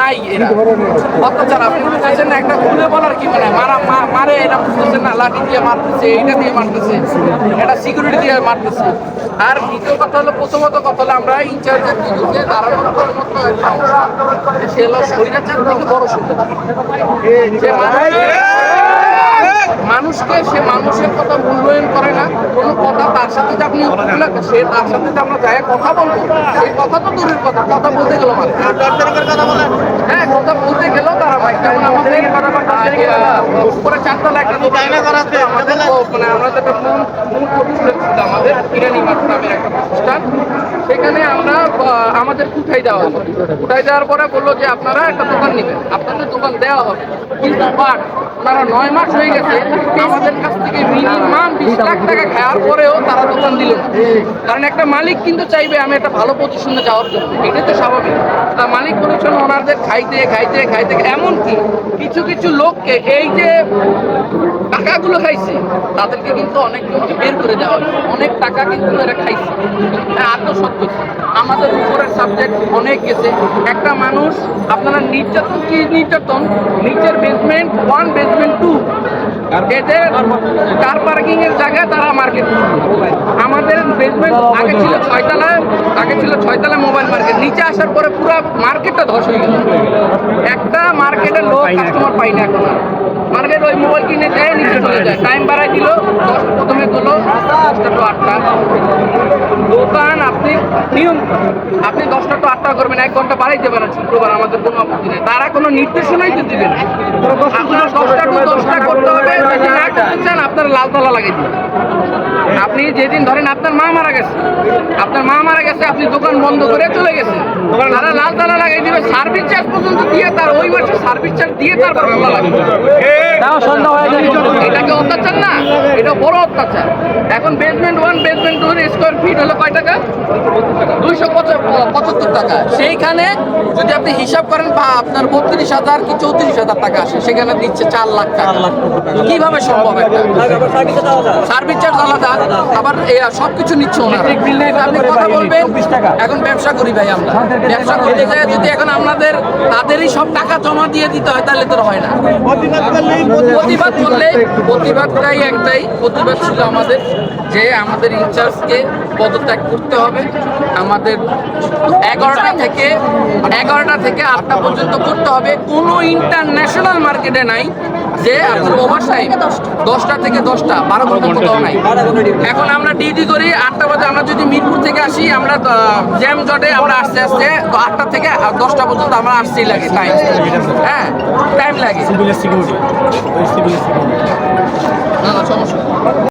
নাই এরা অত্যাচার, আপনি চাইছেন না, একটা খুলে বলার কি মানে? মারা মারে, এটা বুঝতেছেন না, লাঠি দিয়ে মারতেছে, এইটা দিয়ে মারতেছে, এটা সিকিউরিটি দিয়ে মারতেছে। আর দ্বিতীয় কথা হলো, প্রথমত কথা হলো, আমরা ইনচার্জের বিরুদ্ধে দাঁড়ানোর করার মতো সে হলো শরীরের থেকে বড় মানুষ- মানুষকে সে মানুষের কথা মূল্যায়ন করে না। কোনো কথা তার সাথে যে আপনি সে তার সাথে যে আমরা যাই কথা বলব সেই কথা তো দূরের কথা কথা বলতে গেল মানে হ্যাঁ কথা বলতে গেলেও তারা ভাই যেমন আমাদের উপরে চারতলা একটা দোকান আমাদের মানে আমরা যেটা মূল মূল প্রতিষ্ঠান ছিল আমাদের ইরানি মাঠ নামের একটা প্রতিষ্ঠান। সেখানে আমরা আমাদের উঠাই দেওয়া হলো উঠাই দেওয়ার পরে বলল যে আপনারা একটা দোকান নেবেন। আপনাদের দোকান দেওয়া হবে। কিন্তু বাট ওনারা নয় মাস হয়ে গেছে আমাদের কাছ থেকে মিনিমাম বিশ লাখ টাকা খাওয়ার পরেও তারা দোকান দিল কারণ একটা মালিক কিন্তু চাইবে আমি একটা ভালো পজিশনে যাওয়ার জন্য। এটাই তো স্বাভাবিক। তা মালিক বলেছেন ওনাদের খাইতে খাইতে খাইতে এমনকি কিছু কিছু লোককে এই যে টাকাগুলো খাইছে তাদেরকে কিন্তু অনেক বের করে দেওয়া হয়েছে। অনেক টাকা কিন্তু এরা খাইছে। হ্যাঁ, আত্মসত্য আমাদের উপরের সাবজেক্ট অনেক গেছে। একটা মানুষ, আপনারা নির্যাতন, কি নির্যাতন? নিচের বেসমেন্ট ওয়ান বেসমেন্ট টু এদের কার পার্কিং এর জায়গায় তারা মার্কেট আমাদের বেসমেন্ট আগে ছিল ছয়তলা আগে ছিল ছয়তলা মোবাইল মার্কেট নিচে আসার পরে পুরো মার্কেটটা ধস হয়ে গেল। একটা মার্কেটের লোক কাস্টমার পাই না এখন। মার্কেট ওই মোবাইল কিনে দেয় নিচে চলে যায় টাইম বাড়াই দিল দশ প্রথমে দিলো দশটা টু আটটা দোকান আপনি নিয়ম আপনি দশটা টু আটটা করবেন এক ঘণ্টা বাড়াইতে পারেন শুক্রবার আমাদের কোনো আপত্তি নেই। তারা কোনো নির্দেশনাই তো দিবেন। আপনার দশটা টু দশটা করতে হবে যদি না করতে চান আপনার লাল তালা লাগিয়ে দিবেন। আপনি যেদিন ধরেন আপনার মা মারা গেছে আপনার মা মারা গেছে আপনি দোকান বন্ধ করে চলে গেছে তারা লাল তালা লাগাই দিবে সার্ভিস চার্জ পর্যন্ত দিয়ে তার ওই মাসে সার্ভিস চার্জ দিয়ে তারপর লাগবে এটা কি অত্যাচার না? এটা বড় অত্যাচার। এখন basement one basement two square feet হলো কয় টাকা? দুইশো পঁচাত্তর টাকা। সেইখানে যদি আপনি হিসাব করেন বা আপনার বত্রিশ হাজার কি চৌত্রিশ হাজার টাকা আসে সেখানে দিচ্ছে চার লাখ টাকা। কীভাবে সম্ভব একটা সার্ভিস চার্জ আলাদা। আবার সব কিছু নিচ্ছে ওনারা। আপনি কথা বলবেন এখন ব্যবসা করি ভাই আমরা। ব্যবসা করতে যায় যদি এখন আমাদের তাদেরই সব টাকা জমা দিয়ে দিতে হয় তাহলে তো হয় না। প্রতিবাদ করলে প্রতিবাদটাই একটাই, প্রতিবাদ ছিল আমাদের যে আমাদের ইনচার্জকে পদত্যাগ করতে হবে। আমাদের এগারোটা থেকে এগারোটা থেকে আটটা পর্যন্ত করতে হবে। কোনো ইন্টারন্যাশনাল মার্কেটে নাই যে আপনার ওভার টাইম দশটা থেকে দশটা, বারো ঘণ্টা কোথাও নাই। এখন আমরা ডিউটি করি, আটটা বাজে আমরা যদি আসি আমরা জ্যাম জটে আমরা আসতে আসতে আটটা থেকে দশটা পর্যন্ত আমরা আসতেই লাগে টাইম হ্যাঁ টাইম লাগে। সিভিলের সিকিউরিটি না না সমস্যা।